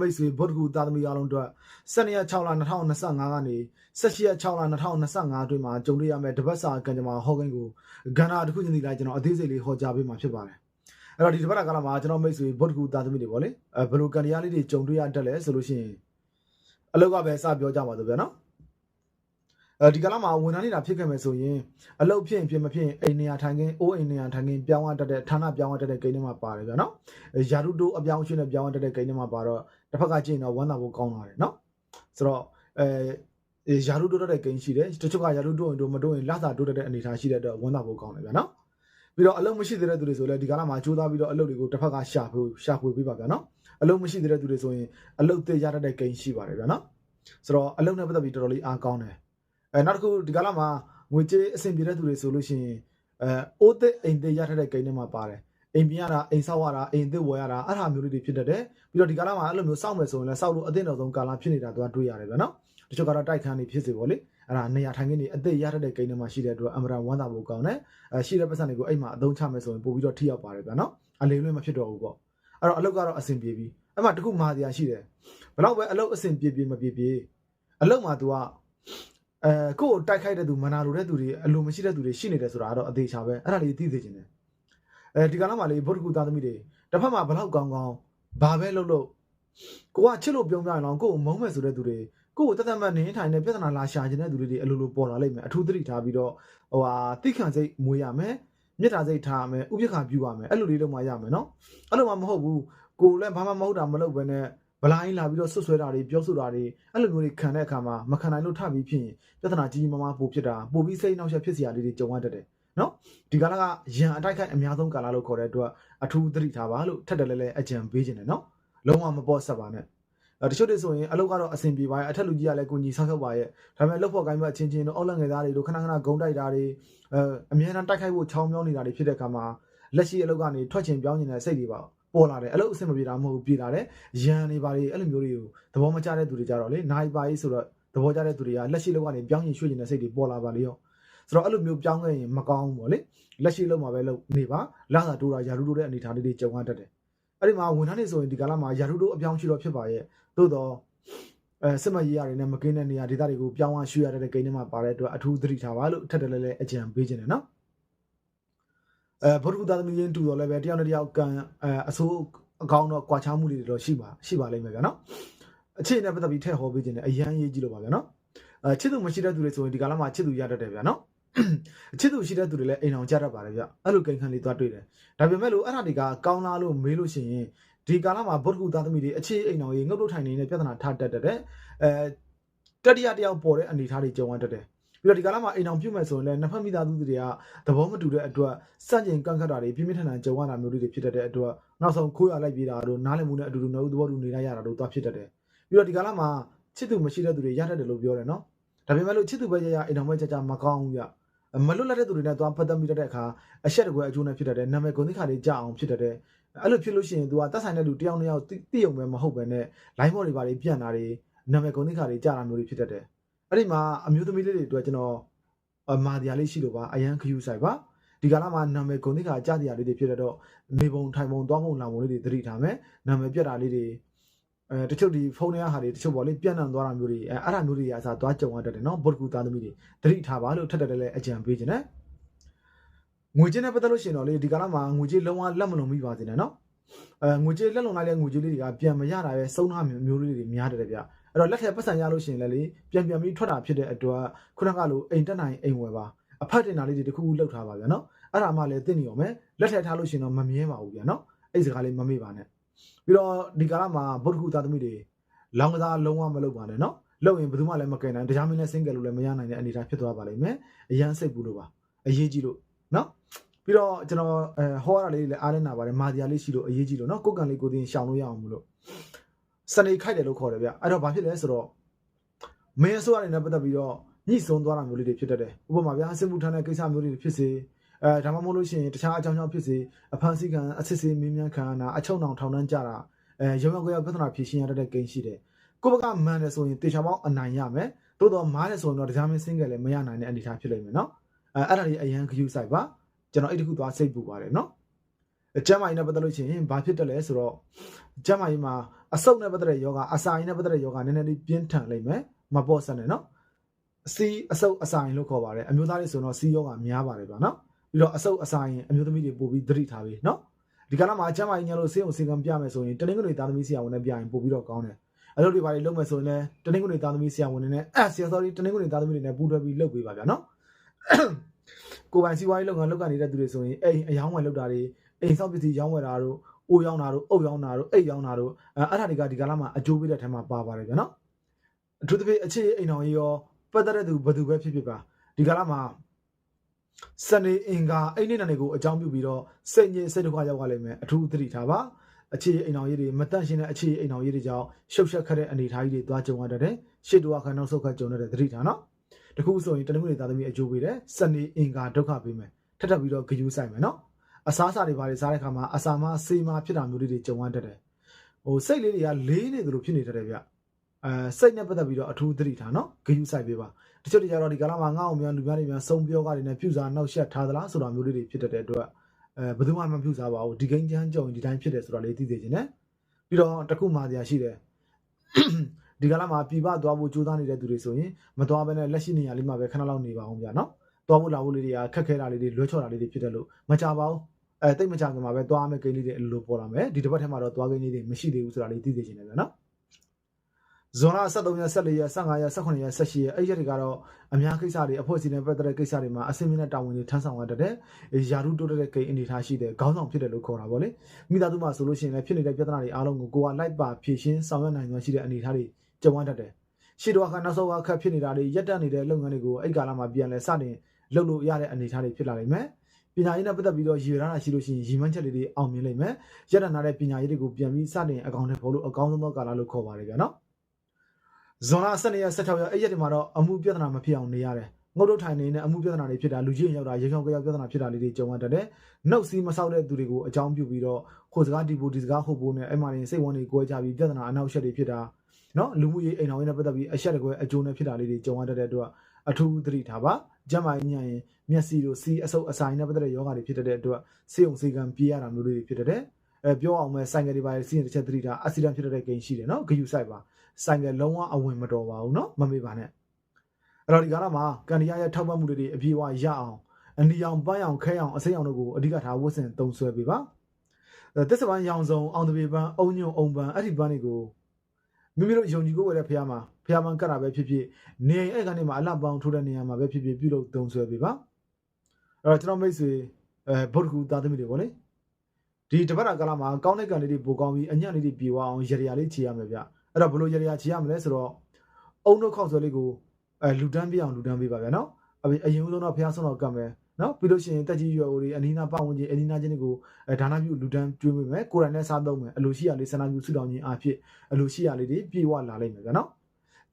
မိတ်ဆွေဗုဒ္ဓဂူသာသမီအားလုံးအတွက်12ရက်6လ2025ကနေ18ရက်6လ2025အတွင်းမှာကြုံတွေ့ရမယ့်တပတ်စာကံကြမ္မာဟောကိန်းကိုကဏ္ဍတစ်ခုချင်းစီလိုက်ကျွန်တော်အသေးစိတ်လေးဟောကြားပေးမှာဖြစ်ပါတယ်အဲ့တော့ဒီတပတ်ကာလမှာကျွန်တော်မိတ်ဆွေဗုဒ္ဓဂူသာသမီတွေပေါ့လေအဲဘယ်လိုကံတရားလေးတွေကြုံတွေ့ရတတ်လဲဆိုလို့ရှိရင်အလောက်ကပဲစပြောကြပါဆိုဗျာနော်အဲဒီကလာမှာဝန်ထမ်းနေတာဖြစ်ခဲ့မယ်ဆိုရင်အလုပ်ဖြစ်ရင်ဖြစ်မဖြစ်ရင်အိမ်နေရာထိုင်ခင်းအိုးအိမ်နေရာထိုင်ခင်းပြောင်းရတတ်တဲ့ဌာနပြောင်းရတတ်တဲ့ကိန်းတွေမှာပါတယ်ဗျာနော်ယာရုတိုးအပြောင်းအရွှေ့နဲ့ပြောင်းရတတ်တဲ့ကိန်းတွေမှာပါတော့ တစ်ဖက်ကကြည့်ရင်တော့ဝမ်းသာဖို့ကောင်းလာတယ်နော်ဆိုတော့အဲယာရုတိုးတတ်တဲ့ကိန်းရှိတယ်တချို့ကယာရုတိုးရင်တို့မတိုးရင်လစာတိုးတတ်တဲ့အနေအထားရှိတဲ့အတွက်ဝမ်းသာဖို့ကောင်းတယ်ဗျာနော်ပြီးတော့အလုပ်မရှိသေးတဲ့သူတွေဆိုလည်းဒီကလာမှာကြိုးစားပြီးတော့အလုပ်တွေကိုတစ်ဖက်ကရှာဖွေရှာဖွေပေးပါဗျာနော်အလုပ်မရှိသေးတဲ့သူတွေဆိုရင်အလုပ်သေးရတတ်တဲ့ကိန်းရှိပါတယ်ဗျာနော်ဆိုတော့အလုပ်နဲ့ပတ်သက်ပြီးတော်တော်လေးအားကောင်းတယ်အဲနောက်တစ်ခုဒီကလာမှာငွေကြေးအဆင်ပြေတဲ့သူတွေဆိုလို့ရှိရင်အဲအိုးသက်အိမ်သက်ရထားတဲ့ကိန်းတွေမှာပါတယ် အိမ်ပြရတာအိမ်ဆောက်ရတာအိမ်သက်ဝယ်ရတာအဲ့ဒါမျိုးလေးတွေဖြစ်တတ်တယ်ပြီးတော့ဒီကာလမှာအဲ့လိုမျိုးစောင့်မယ်ဆိုရင်လည်းစောင့်လို့အသင့်တော်ဆုံးကာလဖြစ်နေတာတော့တွေးရတယ်ဗျာနော်တချို့ကတော့တိုက်ခန်းနေဖြစ်စေပေါ့လေအဲ့ဒါနေရာထိုင်ခင်းနေအသက်ရထားတဲ့ကိန်းတွေမှာရှိတဲ့အတွက်အမရန်ဝမ်းသာဖို့ကောင်းတယ်အဲရှိတဲ့ပတ်စံတွေကိုအိမ်မှာအသုံးချမယ်ဆိုရင်ပို့ပြီးတော့ထိရောက်ပါတယ်ဗျာနော်အလိမ်လွင့်မဖြစ်တော့ဘူးပေါ့အဲ့တော့အလုပ်ကတော့အဆင်ပြေပြီအဲ့မှာတခုမာစရာရှိတယ်ဘလောက်ပဲအလုပ်အဆင်ပြေပြေမပြေပြေအလုပ်မှာ तू ကအဲကိုယ့်ကိုတိုက်ခိုက်တဲ့သူမနာလိုတဲ့သူတွေအလိုမရှိတဲ့သူတွေရှိနေတယ်ဆိုတာကတော့အသေးချာပဲအဲ့ဒါလေးသိသိချင်တယ် အဲဒီကလာမှာလေဗုဒ္ဓဂူသားသမီးတွေတစ်ဖက်မှာဘလောက်ကောင်းကောင်းဘာပဲလုပ်လို့ကိုကချစ်လို့ပြုံးပြရင်တော့ကိုကိုမုန်းမဲ့ဆိုတဲ့သူတွေကိုကိုတသက်မှတ်နေထိုင်နေပြဿနာလာရှာခြင်းတဲ့သူတွေအလိုလိုပေါ်လာလိမ့်မယ်အထူးသတိထားပြီးတော့ဟိုဟာတိခန့်စိတ်မွေးရမယ်မေတ္တာစိတ်ထားရမယ်ဥပ္ပခါပြုရမယ်အဲ့လိုလေးလုပ်မှရမယ်နော်အဲ့လိုမှမဟုတ်ဘူးကိုလည်းဘာမှမဟုတ်တာမလုပ်ဘဲနဲ့ဗလိုင်းလာပြီးတော့ဆွဆွဲတာတွေပြောဆိုတာတွေအဲ့လိုမျိုးတွေခံတဲ့အခါမှာမခံနိုင်လို့ထပြီးဖြစ်ရင်ပြဿနာကြီးကြီးမားမားပိုဖြစ်တာပိုပြီးစိတ်နှောက်ယှက်ဖြစ်စရာလေးတွေကြုံရတတ်တယ် နော်ဒီကာလကရန်အတိုက်ခိုက်အများဆုံးကာလလို့ခေါ်တဲ့အတွက်အထူးသတိထားပါလို့ထက်တယ်လဲလဲအကြံပေးခြင်းတယ်နော်လုံးဝမပေါ်ဆက်ပါနဲ့အဲတချို့တွေဆိုရင်အလုပ်ကတော့အဆင်ပြေပါရဲ့အထက်လူကြီးကလည်းကိုကြီးဆောက်ရှောက်ပါရဲ့ဒါပေမဲ့လုပ်ဖို့ကိုင်းဘက်အချင်းချင်းတို့အောက်လက်ငယ်သားတွေတို့ခဏခဏဂုံတိုက်တာတွေအဲအများအားတိုက်ခိုက်ဖို့ချောင်းမြောင်းနေတာတွေဖြစ်တဲ့အခါမှာလက်ရှိအလုပ်ကနေထွက်ချင်ပြောင်းနေတဲ့စိတ်တွေပါပေါ်လာတယ်အဲ့လိုအဆင်မပြေတာမဟုတ်ဘူးပြေလာတယ်ရန်နေပါလေအဲ့လိုမျိုးတွေကိုသဘောမကျတဲ့သူတွေကြတော့လေနိုင်ပါရေးဆိုတော့သဘောကျတဲ့သူတွေကလက်ရှိလောက်ကနေပြောင်းရင်ရွှေ့နေတဲ့စိတ်တွေပေါ်လာပါလေရော ဆိုတော့အဲ့လိုမျိုးပြောင်းခဲ့ရင်မကောင်းဘူးပေါ့လေလက်ရှိလောက်မှာပဲလုပ်နေပါလာသာတိုးတာယာရုတိုးတဲ့အနေအထားလေးတွေကြုံရတတ်တယ်အဲ့ဒီမှာဝန်ထမ်းတွေဆိုရင်ဒီကာလမှာယာရုတိုးအပြောင်းရှိတော့ဖြစ်ပါရဲ့သို့တော့အဲစစ်မရေးရတယ်နဲ့မကင်းတဲ့နေရာဒေသတွေကိုပြောင်းအောင်ရွှေ့ရတဲ့ကိန်းတွေမှာပါတဲ့အတွက်အထူးသတိထားပါလို့ထပ်တယ်လဲလဲအကြံပေးခြင်းတယ်နော်အဲဘုရုသားသမီးချင်းတူတော့လည်းပဲတယောက်နဲ့တယောက်ကံအဲအဆိုးအကောင်းတော့ကွာခြားမှုတွေတော့ရှိပါရှိပါလိမ့်မယ်ဗျာနော်အခြေအနေပတ်သက်ပြီးထည့်ဟောပေးခြင်းနဲ့အရန်ရေးကြည့်လို့ပါဗျာနော်အဲချစ်သူမရှိတဲ့သူတွေဆိုရင်ဒီကာလမှာချစ်သူရတတ်တယ်ဗျာနော် ချစ်သူရှိတဲ့သူတွေလည်းအိမ်အောင်ကြတတ်ပါတယ်ဗျအဲ့လိုကိန်းခန်းလေးသွားတွေ့တယ်ဒါပေမဲ့လို့အဲ့ဒါတွေကကောင်းလားလို့မေးလို့ရှိရင်ဒီကာလမှာဗုဒ္ဓဂုသားသမီးတွေအခြေအိမ်အောင်ရေးငုတ်တို့ထိုင်နေတဲ့ပြဿနာထားတတ်တယ်အဲတတိယတယောက်ပေါ်တဲ့အနေအထားတွေကြုံရတတ်တယ်ပြီးတော့ဒီကာလမှာအိမ်အောင်ပြုတ်မဲ့ဆိုရင်လည်းနှစ်ဖက်မိသားစုတွေကသဘောမတူတဲ့အတွက်စန့်ကျင်ကန့်ခတ်တာတွေပြင်းပြထန်ထန်ကြုံရတာမျိုးတွေဖြစ်တတ်တဲ့အတွက်နောက်ဆုံးခိုးရလိုက်ပြေးတာတို့နားလည်မှုနဲ့အတူတူနှုတ်သဘောတူနေလိုက်ရတာတို့သွားဖြစ်တတ်တယ်ပြီးတော့ဒီကာလမှာချစ်သူမရှိတဲ့သူတွေရတတ်တယ်လို့ပြောတယ်နော်ဒါပေမဲ့လို့ချစ်သူပဲရရအိမ်အောင်ပဲကြကြမကောင်းဘူးဗျ မလွတ်လပ်တဲ့သူတွေနဲ့သွားပတ်သက်မိတတ်တဲ့အခါအဆက်တကွဲအကျိုးနဲ့ဖြစ်တတ်တယ်နာမည်ဂုဏ်သိက္ခာတွေကြအောင်ဖြစ်တတ်တယ်အဲ့လိုဖြစ်လို့ရှိရင် तू ကတက်ဆိုင်တဲ့လူတယောက်နှစ်ယောက်တိရုံပဲမဟုတ်ပဲနဲ့ line ဘော်တွေပါလေပြန့်တာတွေနာမည်ဂုဏ်သိက္ခာတွေကြတာမျိုးတွေဖြစ်တတ်တယ်အဲ့ဒီမှာအမျိုးသမီးလေးတွေအတွက်ကျွန်တော်အမာတရားလေးရှိလို့ပါအရန်ခ ्यू ဆိုင်ပါဒီကလာမှာနာမည်ဂုဏ်သိက္ခာကြတရားလေးတွေဖြစ်တဲ့တော့နေပုံထိုင်ပုံသွားပုံလာပုံလေးတွေသတိထားမယ်နာမည်ပြတ်တာလေးတွေ အဲတချို့ဒီဖုန်းထဲဟာတွေတချို့ပေါ့လေပြန့်နှံ့သွားတာမျိုးတွေအဲအဲ့ဒါမျိုးတွေအစားသွားကြုံရတတ်တယ်နော်ဗုဒ္ဓကူသားသမီးတွေသတိထားပါလို့ထပ်တက်တယ်လဲအကြံပေးခြင်းနဲ့ငွေကြေးနဲ့ပတ်သက်လို့ရှိရင်တော့လေဒီကလာမှာငွေကြေးလုံးဝလက်မလုံမိပါစေနဲ့နော်အဲငွေကြေးလက်လုံလိုက်တဲ့ငွေကြေးလေးတွေကပြန်မရတာပဲစုံထားမျိုးလေးတွေများတယ်ဗျအဲ့တော့လက်ထက်ပတ်စံရလို့ရှိရင်လည်းလေပြန်ပြန်ပြီးထွက်တာဖြစ်တဲ့အတွက်ခုနကလိုအိမ်တက်နိုင်အိမ်ဝယ်ပါအဖတ်တင်တာလေးတွေတခုခုလောက်ထားပါဗျာနော်အဲ့ဒါမှလည်းသိနေရောမယ်လက်ထက်ထားလို့ရှိရင်တော့မမြဲပါဘူးဗျာနော်အဲ့ဒီစကားလေးမမေ့ပါနဲ့ ပြီးတော့ဒီကာလမှာဗုဒ္ဓခုသားသမီးတွေလောင်ကစားလုံးဝမလုပ်ပါနဲ့နော်လုပ်ရင်ဘယ်သူမှလည်းမကင်နိုင်တရားမင်းနဲ့ဆင်းကယ်လို့လည်းမရနိုင်တဲ့အနေအထားဖြစ်သွားပါလိမ့်မယ်အရန်စိတ်ပူလို့ပါအရေးကြီးလို့နော်ပြီးတော့ကျွန်တော်အဲဟောရတာလေးလည်းအားလင်းနာပါတယ်မာဒီယာလေးရှိလို့အရေးကြီးလို့နော်ကိုယ်ကန်လေးကိုသိရင်ရှောင်လို့ရအောင်မလို့စနေခိုက်တယ်လို့ခေါ်တယ်ဗျအဲ့တော့ဘာဖြစ်လဲဆိုတော့မင်းအစိုးရအနေနဲ့ပတ်သက်ပြီးတော့ညှိစွန်းသွားတာမျိုးလေးတွေဖြစ်တတ်တယ်ဥပမာဗျာစစ်မှုထမ်းတဲ့ကိစ္စမျိုးတွေဖြစ်စေ အဲဒါမှမဟုတ်လို့ရှိရင်တခြားအကြောင်းကြောင့်ဖြစ်စေအဖန်စီခံအစစ်စစ်မင်းမြန်းခံတာအချုံအောင်ထောင်နှန်းကြတာအဲရုံရောက်ကြောက်ပြဿနာဖြေရှင်းရတဲ့ကိန်းရှိတယ်ကိုဘကမှန်တယ်ဆိုရင်တေချာပေါင်းအနိုင်ရမယ်သို့တော့မားတယ်ဆိုရင်တော့တရားမင်းစင်းကလည်းမရနိုင်တဲ့အနေအထားဖြစ်လိမ့်မယ်နော်အဲအဲ့ဒါလေးအရန်ခ ्यू ဆိုင်ပါကျွန်တော်အဲ့ဒီခုသွားစိတ်ပူပါတယ်နော်ကျမ်းမာရေးနဲ့ပတ်သက်လို့ရှိရင်ဘာဖြစ်တယ်လဲဆိုတော့ကျမ်းမာရေးမှာအဆုတ်နဲ့ပတ်သက်တဲ့ယောဂအစာရင်နဲ့ပတ်သက်တဲ့ယောဂနည်းနည်းလေးပြင်းထန်လိမ့်မယ်မပေါ့စနဲ့နော်အစီအဆုတ်အစာရင်လို့ခေါ်ပါတယ်အမျိုးသားတွေဆိုတော့စီယောဂများပါတယ်ဗျာနော် ပြီးတော့အဆုတ်အစာရင်အမျိုးသမီးတွေပို့ပြီးသတိထားပြီးနော်ဒီကနေ့မှာကျမ်းမာရေးညလို့စေုံစေကံပြမယ်ဆိုရင်တနင်္ဂနွေသားသမီးဆရာဝန်နဲ့ပြရင်ပို့ပြီးတော့ကောင်းတယ်အဲ့လိုတွေပါလေလုပ်မယ်ဆိုရင်လည်းတနင်္ဂနွေသားသမီးဆရာဝန်တွေနဲ့အဲဆရာ sorry တနင်္ဂနွေသားသမီးတွေနဲ့ပူးတွဲပြီးလုပ်ပေးပါဗျာနော်ကိုယ်ပိုင်စီးပွားရေးလုပ်ငန်းလုပ်ကနေတဲ့သူတွေဆိုရင်အိမ်အယောင်းဝယ်လုပ်တာတွေအိမ်ဆောက်ပစ္စည်းရောင်းဝယ်တာတို့အိုးရောင်းတာတို့အုပ်ရောင်းတာတို့အိတ်ရောင်းတာတို့အဲအဲ့ဒါတွေကဒီကာလမှာအကျိုးပေးတဲ့ထဲမှာပါပါတယ်ဗျာနော်အထူးသဖြင့်အခြေအိမ်တော်ကြီးရောပတ်သက်တဲ့သူဘယ်သူပဲဖြစ်ဖြစ်ပါဒီကာလမှာ စနေအင်္ဂါအိမ်နေနေကိုအကြောင်းပြုပြီးတော့စိတ်ညစ်စိတ်ဒုက္ခရောက်သွားလိမ့်မယ်အထူးသတိထားပါအခြေအိမ်တော်ကြီးတွေမတန့်ရှင်းတဲ့အခြေအိမ်တော်ကြီးတွေကြောင့်ရှုပ်ရှက်ခက်တဲ့အနေအထားကြီးတွေတွားကြုံရတတ်တယ်ရှစ်တူအခါနောက်ဆုတ်ခတ်ကြုံရတဲ့သတိထားနော်တခုဆိုရင်တနင်္ဂနွေသားသမီးအကျိုးပေးတယ်စနေအင်္ဂါဒုက္ခပေးမယ်ထပ်ထပ်ပြီးတော့ဂယူးဆိုင်မယ်နော်အစားအစာတွေဘာတွေစားတဲ့ခါမှာအစာမဆေးမဖြစ်တာမျိုးလေးတွေကြုံရတတ်တယ်ဟိုစိတ်လေးတွေကလေးနေသလိုဖြစ်နေတတ်တယ်ဗျအဲစိတ်နဲ့ပတ်သက်ပြီးတော့အထူးသတိထားနော်ဂယူးဆိုင်ပေးပါ တချို့တွေကြတော့ဒီကာလမှာငါ့အောင်များလူများတွေများစုံပြောကားတွေနဲ့ပြုစားနောက်ဆက်ထားသလားဆိုတာမျိုးလေးတွေဖြစ်တတ်တဲ့အတွက်အဲဘယ်သူမှမပြုစားပါဘူးဒီကိန်းချမ်းကြုံရင်ဒီတိုင်းဖြစ်တယ်ဆိုတာလေးသိသိချင်းနဲ့ပြီးတော့တစ်ခုမှတရားရှိတယ်ဒီကလာမှာပြပသွားဖို့ကြိုးစားနေတဲ့သူတွေဆိုရင်မသွားဘဲနဲ့လက်ရှိနေရာလေးမှာပဲခဏလောက်နေပါအောင်ဗျာနော်သွားဖို့လာဖို့လေးတွေကခက်ခဲတာလေးတွေလွှဲချော်တာလေးတွေဖြစ်တယ်လို့မကြပါဘူးအဲတိတ်မကြခင်မှာပဲသွားမယ်ကိန်းလေးတွေအလိုလိုပေါ်လာမယ်ဒီတစ်ပတ်ထဲမှာတော့သွားကိန်းလေးတွေမရှိသေးဘူးဆိုတာလေးသိသိချင်တယ်ဗျာနော် ဇွန်လ23ရက်14ရက်15ရက်18ရက်18ရက်အဲ့ရက်တွေကတော့အများကိစ္စတွေအဖွဲ့အစည်းနဲ့ပတ်သက်တဲ့ကိစ္စတွေမှာအစင်းမြင့်တဲ့တာဝန်တွေထမ်းဆောင်ရတတ်တဲ့ယာရုတိုးတဲ့ကိန်းအနေထားရှိတဲ့ခေါင်းဆောင်ဖြစ်တယ်လို့ခေါ်တာပေါ့လေမိသားစုမှာဆိုလို့ရှိရင်လည်းဖြစ်နေတဲ့ပြဿနာတွေအားလုံးကိုကိုကလိုက်ပါဖြေရှင်းဆောင်ရွက်နိုင်စွမ်းရှိတဲ့အနေအထားတွေကြုံရတတ်တယ်။ရှေ့တော့အခါနောက်ဆုံးအခါဖြစ်နေတာတွေရက်တက်နေတဲ့လုပ်ငန်းတွေကိုအဲ့ကာလမှာပြန်လဲစတင်လုပ်လို့ရတဲ့အနေအထားတွေဖြစ်လာနိုင်မယ်။ပညာရေးနဲ့ပတ်သက်ပြီးတော့ရည်ရတာရှိလို့ရှိရင်ရည်မှန်းချက်တွေအောင်မြင်လိမ့်မယ်။ရက်တနာတဲ့ပညာရေးတွေကိုပြန်ပြီးစတင်အကောင့်ထဲပေါ်လို့အကောင်းဆုံးသောကာလလို့ခေါ်ပါတယ်ဗျာနော်။ ဇွန်လ12ရက်16ရက်အဲ့ရက်တွေမှာတော့အမှုပြဿနာမဖြစ်အောင်နေရတယ်။ငုတ်တုတ်ထိုင်နေတဲ့အမှုပြဿနာတွေဖြစ်တာလူကြီးရောက်တာရေချောင်းကြောက်ပြဿနာဖြစ်တာလေးတွေကြုံရတတ်တယ်။နှုတ်စီးမဆောက်တဲ့သူတွေကိုအကြောင်းပြုပြီးတော့ခိုစကားဒီဘူးဒီစကားဟုတ်ဖို့နဲ့အဲ့မှာနေစိတ်ဝင်တွေကိုကြပြီးပြဿနာအနောက်ရှက်တွေဖြစ်တာနော်လူမှုရေးအိမ်တော်ရေးနဲ့ပတ်သက်ပြီးအဆက်တကွဲအကျိုးနဲ့ဖြစ်တာလေးတွေကြုံရတတ်တဲ့အတွက်အထူးသတိထားပါကျန်းမာရေးညံ့ရင်မျက်စိတို့စီးအဆုပ်အဆိုင်နဲ့ပတ်သက်တဲ့ယောဂတွေဖြစ်တတ်တဲ့အတွက်စေုံစေကံပြေးရတာမျိုးလေးတွေဖြစ်တတ်တယ်အဲပြောအောင်မဲ့ဆိုင်ကယ်တွေပါစီးရင်တစ်ချက်သတိထားအက်ဆီဒန့်ဖြစ်တတ်တဲ့ဂိမ်းရှိတယ်နော်ဂယူဆိုင်ပါ ဆိုင်ကယ်လုံးဝအဝင်မတော်ပါဘူးနော်မမေ့ပါနဲ့အဲ့တော့ဒီကာလမှာကန်ဒီယာရဲ့ထောက်ပံ့မှုတွေအပြေအဝရအောင်အနီအောင်ပန်းအောင်ခဲအောင်အစိမ်းအောင်တို့ကိုအဓိကထားဝတ်ဆင်သုံးဆွဲပေးပါအဲတစ္ဆပန်းရောင်စုံအောင်တပေပန်းအုံညုံအုံပန်းအဲ့ဒီပန်းတွေကိုမိမိတို့ယုံကြည်ကိုယ်ဝယ်တဲ့ဖះမှာဖះမှန်ကတ်တာပဲဖြစ်ဖြစ်နေအိမ်အဲ့ကနေမှာအလှပေါင်းထိုးတဲ့နေရာမှာပဲဖြစ်ဖြစ်ပြုလုပ်သုံးဆွဲပေးပါအဲ့တော့ကျွန်တော်မိတ်ဆွေအဲဗုဒ္ဓကူသားသမီးတွေပေါ့လေဒီတပတ်တာကာလမှာကောင်းတဲ့ကံလေးတွေပိုကောင်းပြီးအညံ့လေးတွေပြေဝအောင်ရရရလေးခြေရမယ်ဗျ အဲ့တော့ဘလို့ရရခြေရမလဲဆိုတော့အုံတို့ခောက်ဆွဲလေးကိုအဲလူတန်းပြအောင်လူတန်းပေးပါဗျာနော်အပြင်အရင်ဆုံးတော့ဖះဆုံးတော့ကတ်မယ်နော်ပြီးလို့ရှိရင်တက်ကြီးရွယ်အိုတွေအနီးနားပတ်ဝန်းကျင်အနီးနားချင်းတွေကိုအဲဒါနပြုလူတန်းကျွေးပေးမယ်ကိုယ်တိုင်နဲ့စားသုံးမယ်အလိုရှိရလေးဆန္ဒပြုစုတောင်းခြင်းအဖြစ်အလိုရှိရလေးတွေပြေဝလာလိမ့်မယ်ဗျာနော်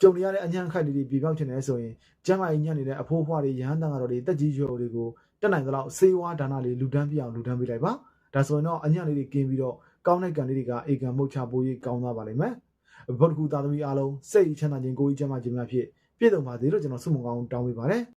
ကြုံနေရတဲ့အညံ့ခိုက်လေးတွေပြေပြောက်ချင်တယ်ဆိုရင်ကျမ်းမာရေးညံ့နေတဲ့အဖိုးအဖွားတွေရဟန်းတန်ကတော့တွေတက်ကြီးရွယ်အိုတွေကိုတက်နိုင်သလောက်စေဝါဒါနလေးလူတန်းပြအောင်လူတန်းပေးလိုက်ပါဒါဆိုရင်တော့အညံ့လေးတွေကင်းပြီးတော့ကောင်းတဲ့ကံလေးတွေကအေကံမုတ်ချပိုးရေးကောင်းသွားပါလိမ့်မယ် ဗုဒ္ဓကူသားသမီးအားလုံးစိတ်ချမ်းသာခြင်းကိုယ်ကြီးချမ်းသာခြင်းများဖြင့်ပြည့်စုံပါစေလို့ကျွန်တော်ဆုမွန်ကောင်းတောင်းပေးပါတယ်